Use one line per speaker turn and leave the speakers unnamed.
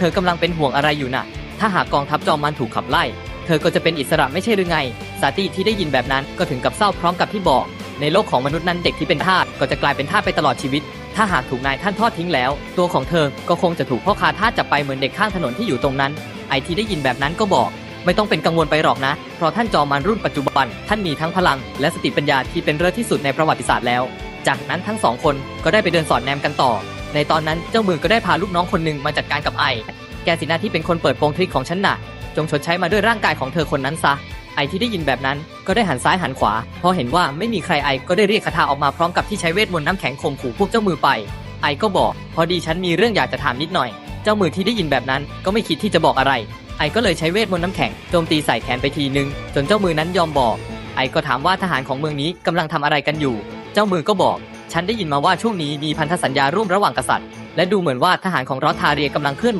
เธอกำลังเป็นห่วงอะไรอยู่น่ะ ถ้าหากกองทัพจอมมันถูกขับไล่ เธอก็จะเป็นอิสระไม่ใช่หรือไง ซาติที่ได้ยินแบบนั้นก็ถึงกับเศร้าพร้อมกับที่บอก ในโลกของมนุษย์นั้นเด็กที่เป็นทาสก็จะกลายเป็นทาสไปตลอดชีวิต ถ้าหากถูกนายท่านทอดทิ้งแล้ว ตัวของเธอก็คงจะถูกพ่อค้าทาสจับไปเหมือนเด็กข้างถนนที่อยู่ตรงนั้น ไอที่ได้ยินแบบนั้นก็บอกไม่ต้องเป็นกังวลไปหรอกนะ เพราะท่านจอมันรุ่นปัจจุบัน ท่านมีทั้งพลัง และสติปัญญาที่เป็นเลิศที่สุดในประวัติศาสตร์แล้ว จากนั้นทั้งสองคนก็ได้ไปเดินสอดแนมกันต่อ ในตอนนั้นเจ้ามือก็ได้พาลูกน้องคนหนึ่งมาจัดการกับไอ แกสินะที่เป็นคนเปิดโปงทริคของฉันน่ะ จงชดใช้มาด้วยร่างกายของเธอคนนั้นซะ ไอที่ได้ยินแบบนั้นก็ได้หันซ้ายหันขวา พอเห็นว่าไม่มีใครไอก็ได้เรียกคาถาออกมาพร้อมกับที่ใช้เวทมนต์น้ำแข็งข่มขู่พวกเจ้ามือไป ไอก็บอก พอดีฉันมีเรื่องอยากจะถามนิดหน่อย เจ้ามือที่ได้ยินแบบนั้นก็ไม่คิดที่จะบอกอะไร ไอก็เลยใช้เวทมนต์น้ำแข็งโจมตีใส่แขนไปทีนึง จนเจ้ามือนั้นยอมบอก ไอก็ถามว่าทหารของเมืองนี้กำลังทำอะไรกันอยู่ เจ้ามือก็บอก ฉันได้ยินมาว่าช่วงนี้มีพันธสัญญาร่วมระหว่างกษัตริย์ และดูเหมือนว่าทหารของรอสทาเรียกำลังเคลื่อน